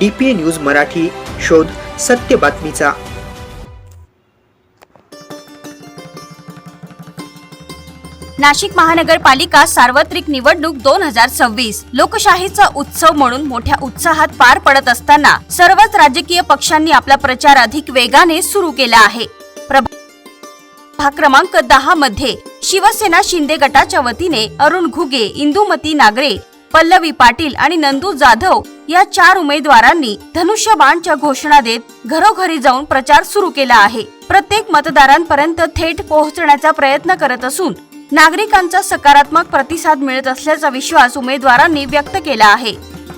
DPA news Marathi शोध सत्य बातमीचा. नाशिक महानगरपालिका सार्वत्रिक निवडणूक दोन हजार सव्वीस लोकशाहीचा उत्सव म्हणून मोठ्या उत्साहात पार पडत असताना सर्वच राजकीय पक्षांनी आपला प्रचार अधिक वेगाने सुरू केला आहे. प्रभाग क्रमांक दहा मध्ये शिवसेना शिंदे गटाच्या वतीने अरुण घुगे इंदुमती नागरे पल्लवी पाटील आणि नंदू जाधव या चार उमेदवारांनी धनुष्यबाणच्या घोषणा देत घरोघरी जाऊन प्रचार सुरू केला आहे. प्रत्येक मतदारांपर्यंत थेट पोहोचण्याचा प्रयत्न करत असून नागरिकांचा सकारात्मक प्रतिसाद मिळत असल्याचा विश्वास उमेदवारांनी व्यक्त केला आहे.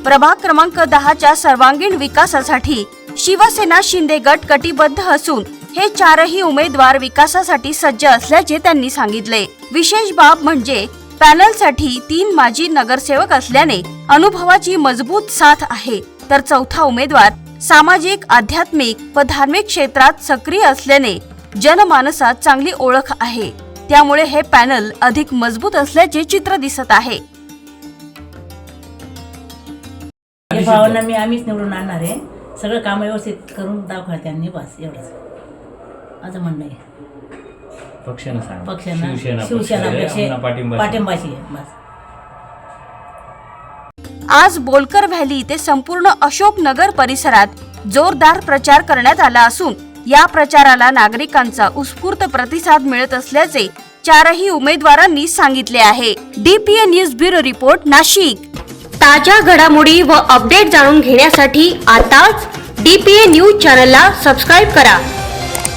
प्रभाग क्रमांक दहाच्या सर्वांगीण विकासासाठी शिवसेना शिंदे गट कटिबद्ध असून हे चारही उमेदवार विकासासाठी सज्ज असल्याचे त्यांनी सांगितले. विशेष बाब म्हणजे पॅनलसाठी तीन माजी नगरसेवक असल्याने अनुभवाची मजबूत साथ आहे. तर चौथा उमेदवार सामाजिक आध्यात्मिक व धार्मिक क्षेत्रात सक्रिय असल्याने जनमानसात चांगली ओळख आहे. त्यामुळे हे पॅनल अधिक मजबूत असल्याचे चित्र दिसत आहे. भावांना मी आम्हीच निवडून आणणार आहे. सगळं काम व्यवस्थित करून दाखवा त्यांनी बस एवढंच. असं म्हणणं आहे. पक्षानं सांग. पक्षांना शिवसेना शिवसेना पक्ष आहे, पाठिंबा आहे. पाठिंबाशी आहे बस. आज बोलकर व्हॅली ते संपूर्ण अशोक नगर परिसरात जोरदार प्रचार करण्यात आला असून या प्रचाराला नागरिकांचा उत्स्फूर्त प्रतिसाद मिळत असल्याचे चारही उमेदवारांनी सांगितले आहे. DPA news bureau report Nashik. ताज्या घडामोडी व अपडेट जाणून घेण्यासाठी आताच डीपीए न्यूज चॅनलला सबस्क्राईब करा.